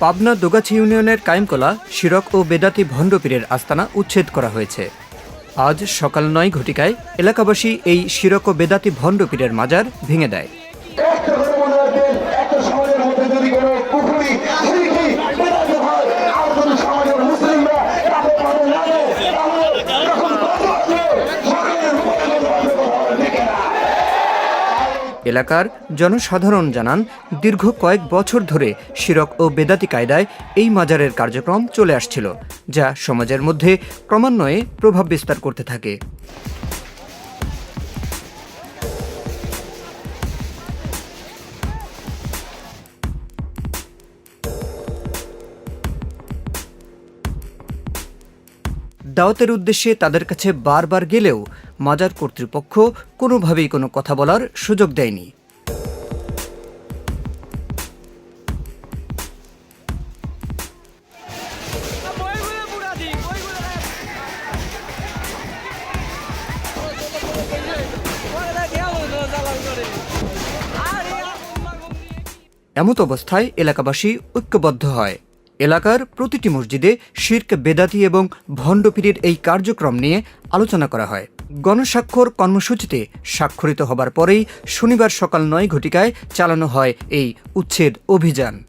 পাবনা দোগাছি ইউনিয়নের কায়েমকলা, শিরক ও বেদাতি ভণ্ডপীরের আস্তানা উচ্ছেদ করা হয়েছে। আজ সকাল নয় ঘটিকায় এলাকাবাসী এই শিরক ও বেদাতি ভণ্ডপীরের মাজার ভেঙে দেয়। এলাকার জনসাধারণ জানান, দীর্ঘ কয়েক বছর ধরে শিরক ও বেদাতি কায়দায় এই মাজারের কার্যক্রম চলে আসছিল, যা সমাজের মধ্যে ক্রমান্বয়ে প্রভাব বিস্তার করতে থাকে। দাওয়াতের উদ্দেশ্যে তাদের কাছে বারবার গেলেও মাজার কর্তৃপক্ষ কোনোভাবেই কোনো কথা বলার সুযোগ দেয়নি। এমত অবস্থায় এলাকাবাসী ঐক্যবদ্ধ হয়। এলাকার প্রতিটি মসজিদে শির্ক, বেদাতি এবং ভণ্ডপীরের এই কার্যক্রম নিয়ে আলোচনা করা হয়। গণস্বাক্ষর কর্মসূচিতে স্বাক্ষরিত হবার পরেই শনিবার সকাল নয় ঘটিকায় চালানো হয় এই উচ্ছেদ অভিযান।